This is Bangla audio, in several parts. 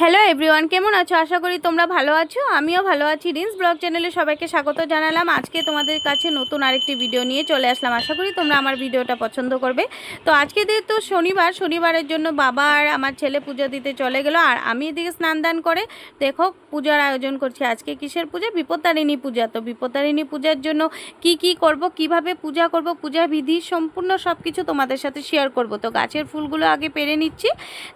হ্যালো এভরিওয়ান কেমন আছো? আশা করি তোমরা ভালো আছো। আমিও ভালো আছি। রিন্স ব্লগ চ্যানেলে সবাইকে স্বাগত জানালাম। আজকে তোমাদের কাছে নতুন আরেকটি ভিডিও নিয়ে চলে আসলাম। আশা করি তোমরা আমার ভিডিওটা পছন্দ করবে। তো আজকে যেহেতু শনিবার, শনিবারের জন্য বাবা আর আমার ছেলে পুজো দিতে চলে গেলো আর আমি এদিকে স্নান দান করে, দেখো, পূজার আয়োজন করছি। আজকে কিসের পূজা? বিপত্তারিণী পূজা। তো বিপত্তারিণী পূজার জন্য কি কি করব, কীভাবে পূজা করব পূজা বিধি সম্পূর্ণ সব কিছু তোমাদের সাথে শেয়ার করব। তো গাছের ফুলগুলো আগে পেরে নিচ্ছি।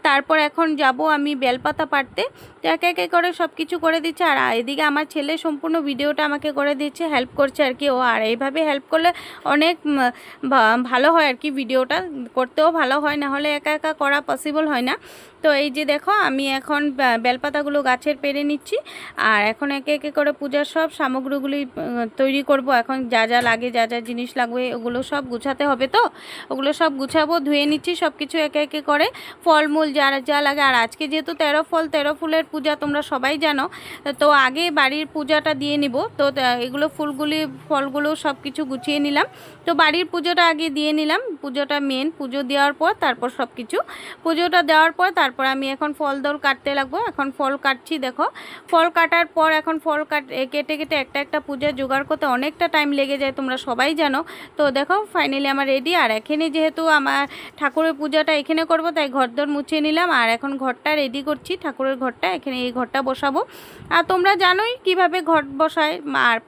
তারপর এখন যাব আমি বেলপাতা পাড়তে তো একে একে করে সব কিছু করে দিচ্ছে। আর এদিকে আমার ছেলে সম্পূর্ণ ভিডিওটা আমাকে করে দিচ্ছে হেল্প করছে আর কি। ও আর এইভাবে হেল্প করলে অনেক ভালো হয় আর কি ভিডিওটা। করতেও ভালো হয়, না হলে একা একা করা পসিবল হয় না। তো এই যে দেখো, আমি এখন বেলপাতাগুলো গাছের পেরে নিচ্ছি। আর এখন একে একে করে পূজার সব সামগ্রীগুলি তৈরি করব। এখন যা যা লাগে, যা যা জিনিস লাগবে, ওগুলো সব গুছাতে হবে তো? ওগুলো সব গুছাবো, ধুয়ে নিচ্ছি সব কিছু একে একে করে। ফলমূল যা যা লাগে। আর আজকে যেহেতু তেরো ফল, তেরো ফুলের পূজা, তোমরা সবাই জানো, তো আগে বাড়ির পূজাটা দিয়ে নিব। তো এগুলো ফুলগুলি, ফলগুলো সব কিছু গুছিয়ে নিলাম। তো বাড়ির পুজোটা আগে দিয়ে নিলাম। পুজোটা মেন পুজো দেওয়ার পর তারপর সব কিছু পুজোটা দেওয়ার পর তারপর আমি এখন ফল দল কাটতে লাগবো। এখন ফল কাটছি, দেখো। ফল কাটার পর এখন ফল কাট কেটে কেটে একটা একটা পূজা জোগাড় করতে অনেকটা টাইম লেগে যায়, তোমরা সবাই জানো। তো দেখো ফাইনালি আমার রেডি আর এখানে যেহেতু আমার ঠাকুরের পূজাটা এখানে করব, তাই ঘরদর মুছিয়ে নিলাম। আর এখন ঘরটা রেডি করছি, ঠাকুরের ঘরটা। এখানে এই ঘরটা বসাবো। আর তোমরা জানোই কীভাবে ঘর বসায় আর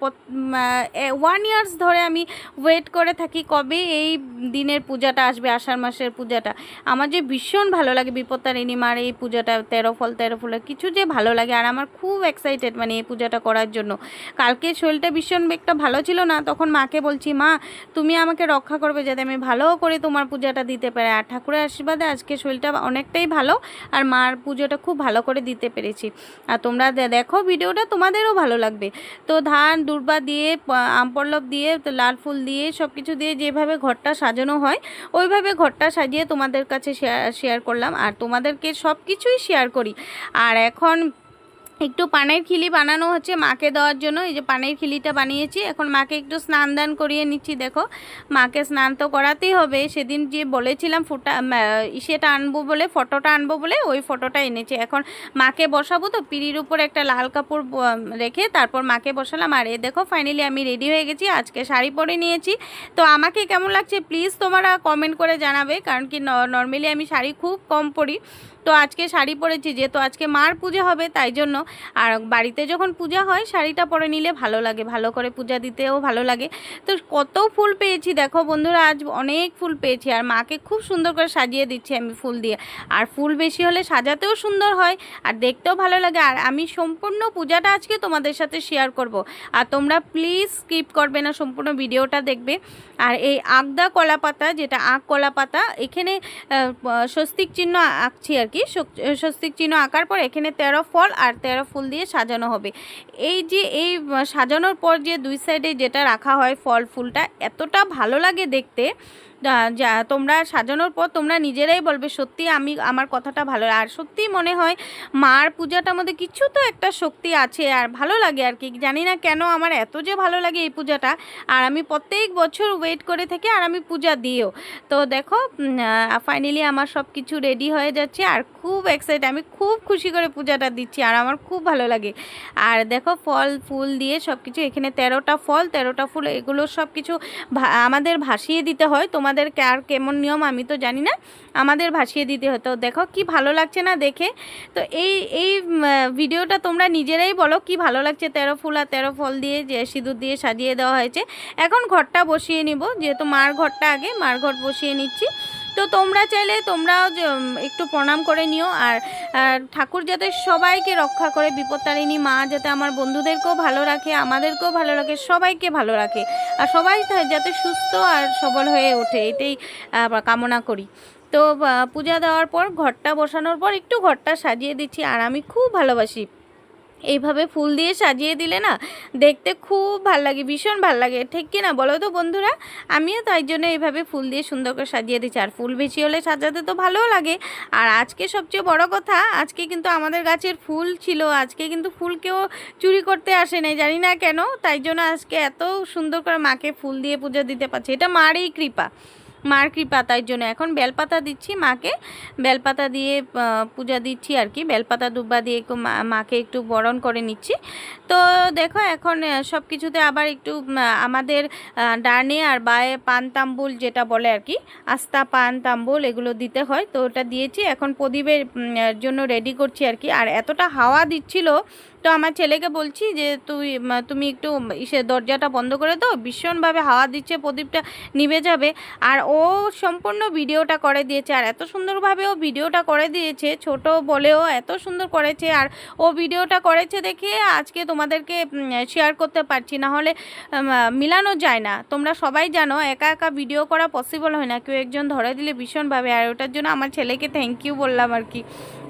ওয়ান ইয়ার্স ধরে আমি ওয়েট করে থাকি কবে এই দিনের পূজাটা আসবে, আষাঢ় মাসের পূজাটা। আমার যে ভীষণ ভালো লাগে বিপত্তারিণী মার এই পূজাটা, তেরো ফল, তেরো ফুলের কিছু যে ভালো লাগে। আর আমার খুব এক্সাইটেড মানে এই পূজাটা করার জন্য। কালকে শরীরটা ভীষণ একটা ভালো ছিল না, তখন মাকে বলছি, মা, তুমি আমাকে রক্ষা করবে যাতে আমি ভালো করে তোমার পূজাটা দিতে পারি। আর ঠাকুরের আশীর্বাদে আজকে শরীরটা অনেকটাই ভালো, আর মার পুজোটা খুব ভালো করে দিতে পেরেছি। আর তোমরা দেখো ভিডিওটা, তোমাদেরও ভালো লাগবে। তো ধান, দুর্বা দিয়ে প- আমপল্লব দিয়ে লাল ফুল দিয়ে সব কিছু দিয়ে যেভাবে ঘরটা সাজানো হয়, ওইভাবে ঘরটা সাজিয়ে তোমাদের কাছে শেয়ার শেয়ার করলাম। আর তোমাদেরকে সব কিছুই শেয়ার করি। আর এখন একটু পানের খিলি বানানো হচ্ছে মাকে দেওয়ার জন্য। এই যে পানের খিলিটা বানিয়েছি। এখন মাকে একটু স্নান দান করিয়ে নিচ্ছি, দেখো। মাকে স্নান তো করাতেই হবে। সেদিন যে বলেছিলাম ফোটা ইসেটা আনব বলে, ফটোটা আনব বলে, ওই ফটোটা এনেছি। এখন মাকে বসাবো তো, পিড়ির উপর একটা লাল কাপড় রেখে তারপর মাকে বসালাম। আর এ দেখো ফাইনালি আমি রেডি হয়ে গেছি। আজকে শাড়ি পরে নিয়েছি। তো আমাকে কেমন লাগছে প্লিজ তোমরা কমেন্ট করে জানাবে। কারণ কি নর্মালি আমি শাড়ি খুব কম পরি। তো আজকে শাড়ি পরেছি, যেহেতু আজকে মার পূজা হবে, তাই জন্য। আর বাড়িতে যখন পূজা হয়, শাড়িটা পরে নিলে ভালো লাগে, ভালো করে পূজা দিতেও ভালো লাগে। তো কত ফুল পেয়েছি, দেখো বন্ধুরা, আজ অনেক ফুল পেয়েছি। আর মাকে খুব সুন্দর করে সাজিয়ে দিচ্ছি আমি ফুল দিয়ে। আর ফুল বেশি হলে সাজাতেও সুন্দর হয়, আর দেখতেও ভালো লাগে। আর আমি সম্পূর্ণ পূজাটা আজকে তোমাদের সাথে শেয়ার করব। আর তোমরা প্লিজ স্কিপ করবে না, সম্পূর্ণ ভিডিওটা দেখবে। আর এই আগদা কলা পাতা যেটা আখ কলা পাতা এখানে স্বস্তিক চিহ্ন আঁকছি আর কি। স্বক- স্বস্তিক চিহ্ন আঁকার পর এখানে তেরো ফল আর তেরো ফুল দিয়ে সাজানো হবে। এই যে, এই সাজানোর পর যে দুই সাইডে যেটা রাখা হয় ফল, ফুলটা, এতটা ভালো লাগে দেখতে তোমরা সাজানোর পর তোমরা নিজেরাই বলবে, সত্যি আমি, আমার কথাটা ভালো। আর সত্যি মনে হয়, মার পূজাটার মধ্যে কিছু তো একটা শক্তি আছে, আর ভালো লাগে আর কি। জানি না কেন আমার এত যে ভালো লাগে এই পূজাটা, আর আমি প্রত্যেক বছর ওয়েট করে থাকি আর আমি পূজা দিও তো দেখো ফাইনালি আমার সব কিছু রেডি হয়ে যাচ্ছে, আর খুব এক্সাইট আমি খুব খুশি করে পূজাটা দিচ্ছি, আর আমার খুব ভালো লাগে। আর দেখো, ফল, ফুল দিয়ে সব কিছু এখানে তেরোটা ফল, তেরোটা ফুল, এগুলো সব কিছু আমাদের ভাসিয়ে দিতে হয় তোমাদের আর কেমন নিয়ম আমি তো জানি না। আমাদের ভাসিয়ে দিতে হতো। দেখো কি ভালো লাগছে না দেখে। তো এই এই ভিডিওটা তোমরা নিজেরাই বলো কি ভালো লাগছে। তেরো ফুল আর তেরো ফল দিয়ে যে সিঁদুর দিয়ে সাজিয়ে দেওয়া হয়েছে। এখন ঘরটা বসিয়ে নিব। যেহেতু মার ঘরটা আগে, মার ঘর বসিয়ে নিচ্ছি। তো তোমরা চাইলে তোমরাও একটু প্রণাম করে নিও। আর আর ঠাকুর যাতে সবাইকে রক্ষা করে, বিপত্তারিণী মা যাতে আমার বন্ধুদেরকেও ভালো রাখে, আমাদেরকেও ভালো রাখে, সবাইকে ভালো রাখে। আর সবাই যাতে সুস্থ আর সবল হয়ে ওঠে, এটাই কামনা করি। তো পূজা দেওয়ার পর, ঘরটা বসানোর পর, একটু ঘরটা সাজিয়ে দিচ্ছি। আর আমি খুব ভালোবাসি এইভাবে ফুল দিয়ে সাজিয়ে দিলে না দেখতে খুব ভালো লাগে, ভীষণ ভালো লাগে। ঠিক কি না বলো তো বন্ধুরা। আমিও তাই জন্য এইভাবে ফুল দিয়ে সুন্দর করে সাজিয়ে দিচ্ছি। আর ফুল বেশি হলে সাজাতে তো ভালোও লাগে। আর আজকে সবচেয়ে বড় কথা, আজকে কিন্তু আমাদের গাছের ফুল ছিল। আজকে কিন্তু ফুল কেউ চুরি করতে আসে নাই, জানি না কেন। তাই জন্য আজকে এত সুন্দর করে মাকে ফুল দিয়ে পুজো দিতে পারছি। এটা মারই কৃপা। মার কৃপা তাই জন্য। এখন বেলপাতা দিচ্ছি মাকে। বেলপাতা দিয়ে পূজা দিচ্ছি আর কি। বেলপাতা দুব্বা দিয়ে একটু মাকে একটু বরণ করে নিচ্ছি। তো দেখো এখন সব কিছুতে আবার একটু আমাদের ডানে আর বায়ে পান তাম্বুল যেটা বলে আর কি, আস্তা পান তাম্বুল এগুলো দিতে হয়। তো ওটা দিয়েছি। এখন প্রদীপের জন্য রেডি করছি আর কি। আর এতটা হাওয়া দিচ্ছিল তো আমার ছেলেকে বলছি যে, তুই তুমি একটু ইসে দরজাটা বন্ধ করে দাও, ভীষণভাবে হাওয়া দিচ্ছে, প্রদীপটা নিভে যাবে। আর ও সম্পূর্ণ ভিডিওটা করে দিয়েছে, আর এত সুন্দরভাবে ও ভিডিওটা করে দিয়েছে, ছোট বলেও এত সুন্দর করেছে, আর ও ভিডিওটা করেছে দেখে আজকে তোমাদেরকে শেয়ার করতে পারছি। না হলে মিলানো যায় না। তোমরা সবাই জানো, একা একা ভিডিও করা পসিবল হয় না। কেউ একজন ধরে দিলে ভীষণভাবে, আর ওটার জন্য আমার ছেলেকে থ্যাংক ইউ বললাম আর কি।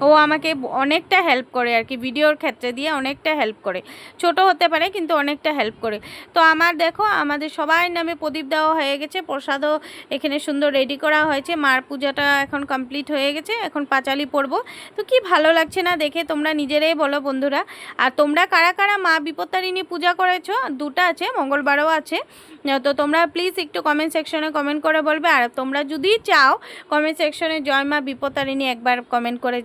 ও আমাকে অনেকটা হেল্প করে আর কি, ভিডিওর ক্ষেত্রে দিয়ে অনেকটা হেল্প করে। ছোট হতে পারে, কিন্তু অনেকটা হেল্প করে। তো আমার দেখো, আমাদের সবাই নামে প্রদীপ দেওয়া হয়ে গেছে, প্রসাদও এখানে সুন্দর রেডি করা হয়েছে। মার পূজাটা এখন কমপ্লিট হয়ে গেছে, এখন পাঁচালি পড়ব তো কি ভালো লাগছে না দেখে, তোমরা নিজেরাই বলো বন্ধুরা। আর তোমরা কারা কারা মা বিপত্তারিণী পূজা করেছ? দুটো আছে, মঙ্গলবারও আছে। তো তোমরা প্লিজ একটু কমেন্ট সেকশনে কমেন্ট করে বলবে। আর তোমরা যদি চাও কমেন্ট সেকশনে জয় মা বিপত্তারিণী একবার কমেন্ট করে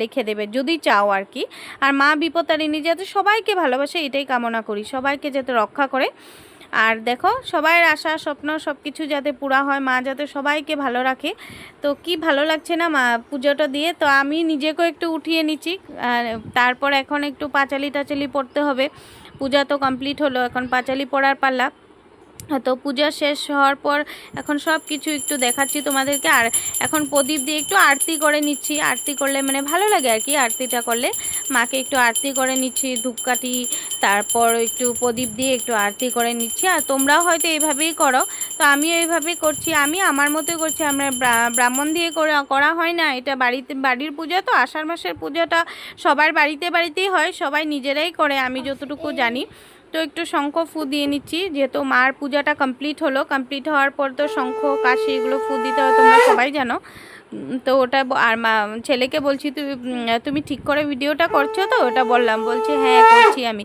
লিখে দেবে। যদি চাও আর কি। আর মা বিপত্তারিণী যাতে সবাইকে ভালোবাসে, এটাই কামনা করি। সবাইকে যাতে রক্ষা করে। আর দেখো, সবাইয়ের আশা, স্বপ্ন সব কিছু যাতে পুরা হয়, মা যাতে সবাইকে ভালো রাখে। তো কি ভালো লাগছে না মা পুজোটা দিয়ে? তো আমি নিজেকেও একটু উঠিয়ে নিচ্ছি। আর তারপর এখন একটু পাঁচালি টাচালি পড়তে হবে। পূজা তো কমপ্লিট হলো, এখন পাঁচালি পড়ার পাল্লা তো পূজা শেষ হওয়ার পর এখন সব কিছু একটু দেখাচ্ছি তোমাদেরকে। আর এখন প্রদীপ দিয়ে একটু আরতি করে নিচ্ছি। আরতি করলে মানে ভালো লাগে আর কি আরতিটা করলে। মাকে একটু আরতি করে নিচ্ছি, ধূপকাঠি, তারপর একটু প্রদীপ দিয়ে একটু আরতি করে নিচ্ছি। আর তোমরাও হয়তো এইভাবেই করো। তো আমিও এইভাবেই করছি। আমি আমার মতোই করছি। আমরা ব্রাহ্মণ দিয়ে করে, করা হয় না। এটা বাড়িতে, বাড়ির পূজা তো। আষাঢ় মাসের পূজাটা সবার বাড়িতে, বাড়িতেই হয়। সবাই নিজেরাই করে। আমি যতটুকু জানি। তো একটু শঙ্খ ফু দিয়ে নিচ্ছি। যেহেতু মার পূজাটা কমপ্লিট হলো কমপ্লিট হওয়ার পর তো শঙ্খ, কাশি এগুলো ফু দিতে হয়, তোমরা সবাই জানো। তো ওটা আর মা, ছেলেকে বলছি তুমি তুমি ঠিক করে ভিডিওটা করছ তো? ওটা বললাম, বলছে হ্যাঁ করছি আমি।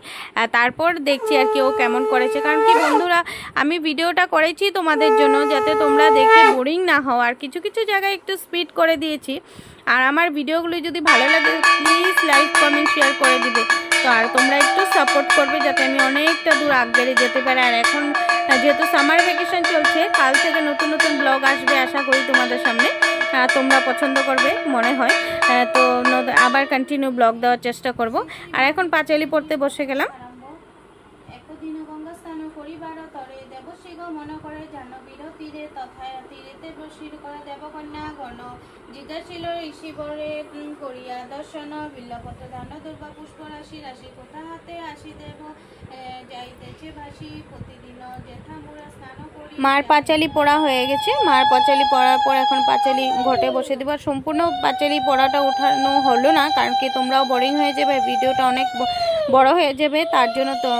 তারপর দেখছি আর কি ও কেমন করেছে। কারণ কি বন্ধুরা, আমি ভিডিওটা করেছি তোমাদের জন্য যাতে তোমরা দেখে বোরিং না হও। আর কিছু কিছু জায়গায় একটু স্পিড করে দিয়েছি। আর আমার ভিডিওগুলো যদি ভালো লাগে প্লিজ লাইক কমেন্ট শেয়ার করে দিবে। তো আর তোমরা একটু সাপোর্ট করবে যাতে আমি অনেকটা দূর আগ বেড়ে যেতে পারি। আর এখন, যেহেতু সামার ভ্যাকেশন চলছে, কাল থেকে নতুন নতুন ব্লগ আসবে, আশা করি তোমাদের সামনে। তোমরা পছন্দ করবে, মনে হয়। তো আবার কন্টিনিউ ব্লগ দেওয়ার চেষ্টা করব। আর এখন পাঁচালি পড়তে বসে গেলাম। একদিন গঙ্গা স্নান করিবার তরে দেবশ্রী মন করে, জান বিরতিরে তথা তীরেতে বসির করে দেবকন্যা গণ। জিজ্ঞাসিল ঋষিবরে করিয়া দর্শন বিল্লপত দান, দুর্গা পুষ্প রাশি রাশি কোথা হাতে আসি দেব? যাইতেছে ভাসি প্রতিদিন যেথা মোরা স্নান মার পাঁচালি পড়া হয়ে গেছে। মার পাঁচালি পড়ার পর এখন পাঁচালি ঘটে বসে দেবো আর সম্পূর্ণ পাঁচালি পড়াটা ওঠানো হলো না, কারণ কি তোমরাও বোরিং হয়ে যাবে। ভিডিওটা অনেক বড় হয়ে যাবে, তার জন্য তো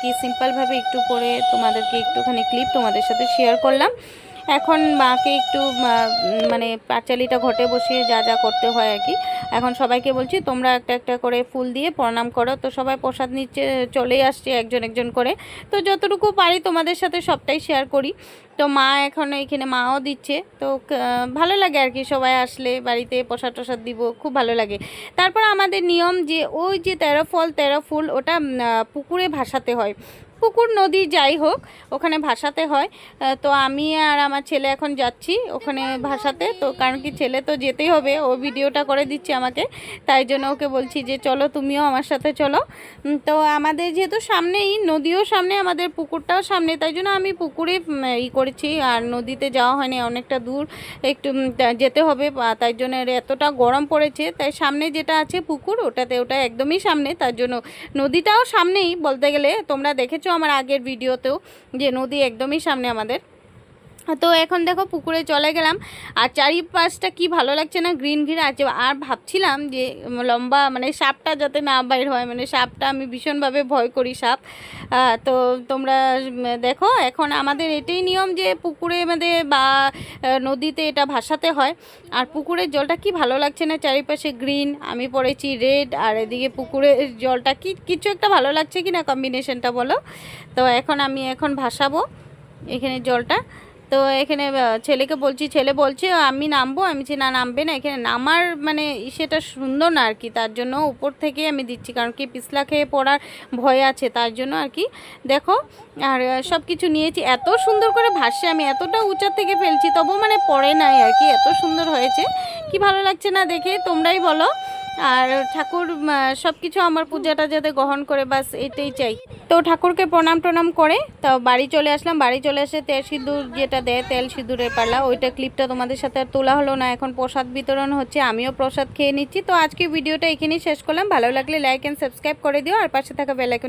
কি সিম্পলভাবে একটু করে তোমাদেরকে একটুখানি ক্লিপ তোমাদের সাথে শেয়ার করলাম। এখন মাকে একটু মানে পাঁচালিটা ঘটে বসিয়ে যা যা করতে হয় আর কি। এখন সবাইকে বলছি, তোমরা একটা একটা করে ফুল দিয়ে প্রণাম করো। তো সবাই প্রসাদ নিচ্ছে, চলেই আসছে একজন একজন করে। তো যতটুকু পারি তোমাদের সাথে সবটাই শেয়ার করি। তো মা এখন এখানে মাও দিচ্ছে। তো ভালো লাগে আর কি সবাই আসলে বাড়িতে প্রসাদ টসাদ দিব, খুব ভালো লাগে। তারপর আমাদের নিয়ম যে, ওই যে তেরো ফল, তেরো ফুল, ওটা পুকুরে ভাসাতে হয়। পুকুর, নদী যাই হোক, ওখানে ভাসাতে হয়। তো আমি আর আমার ছেলে এখন যাচ্ছি ওখানে ভাসাতে তো কারণ কি ছেলে তো যেতেই হবে, ও ভিডিওটা করে দিচ্ছে আমাকে। তাই জন্য ওকে বলছি যে, চলো তুমিও আমার সাথে চলো। তো আমাদের যেহেতু সামনেই, নদীও সামনে, আমাদের পুকুরটাও সামনে, তাই জন্য আমি পুকুরে ই করেছি। আর নদীতে যাওয়া হয়নি, অনেকটা দূর, একটু যেতে হবে। তাই জন্য এতটা গরম পড়েছে। তাই সামনে যেটা আছে পুকুর, ওটাতে ওটা একদমই সামনে। তার জন্য নদীটাও সামনেই, বলতে গেলে তোমরা দেখেছ আমার আগের ভিডিওতেও যে নদী একদমই সামনে আমাদের তো এখন দেখো পুকুরে চলে গেলাম। আর চারিপাশটা কি ভালো লাগছে না, গ্রিন গ্রিন আছে। আর ভাবছিলাম যে, লম্বা মানে সাপটা যাতে না বাইর হয় মানে সাপটা আমি ভীষণভাবে ভয় করি সাপ। তো তোমরা দেখো, এখন আমাদের এটাই নিয়ম যে পুকুরে মানে বা নদীতে এটা ভাসাতে হয়। আর পুকুরের জলটা কি ভালো লাগছে না, চারিপাশে গ্রিন, আমি পড়েছি রেড, আর এদিকে পুকুরের জলটা কি, কিছু একটা ভালো লাগছে কি না কম্বিনেশনটা বলো? তো এখন আমি এখন ভাসাবো, এখানে জলটা। তো এখানে ছেলেকে বলছি, ছেলে বলছে, আমি নামবো। আমি বলছি, না, নামবে না। এখানে নামার মানে সেটা সুন্দর না আর কি, তার জন্য উপর থেকে আমি দিচ্ছি, কারণ কি পিছলা খেয়ে পড়ার ভয় আছে, তার জন্য আর কি। দেখো, আর সব কিছু নিয়েছি। এত সুন্দর করে ভাসছে, আমি এতটা উঁচা থেকে ফেলছি, তবু মানে পড়ে নাই আর কি, এত সুন্দর হয়েছে। কি ভালো লাগছে না দেখে, তোমরাই বলো। আর ঠাকুর সব কিছু আমার পূজাটা যাতে গ্রহণ করে, বাস এটাই চাই। তো ঠাকুরকে প্রণাম টনাম করে, তো বাড়ি চলে আসলাম। বাড়ি চলে এসে তেল সিঁদুর যেটা দেয়, তেল সিঁদুরের পাল্লা ওইটা ক্লিপটা তোমাদের সাথে আর তোলা হলো না। এখন প্রসাদ বিতরণ হচ্ছে, আমিও প্রসাদ খেয়ে নিচ্ছি। তো আজকে ভিডিওটা এখানেই শেষ করলাম। ভালো লাগলে লাইক অ্যান্ড সাবস্ক্রাইব করে দিও, আর পাশে থাকা বেলাইকন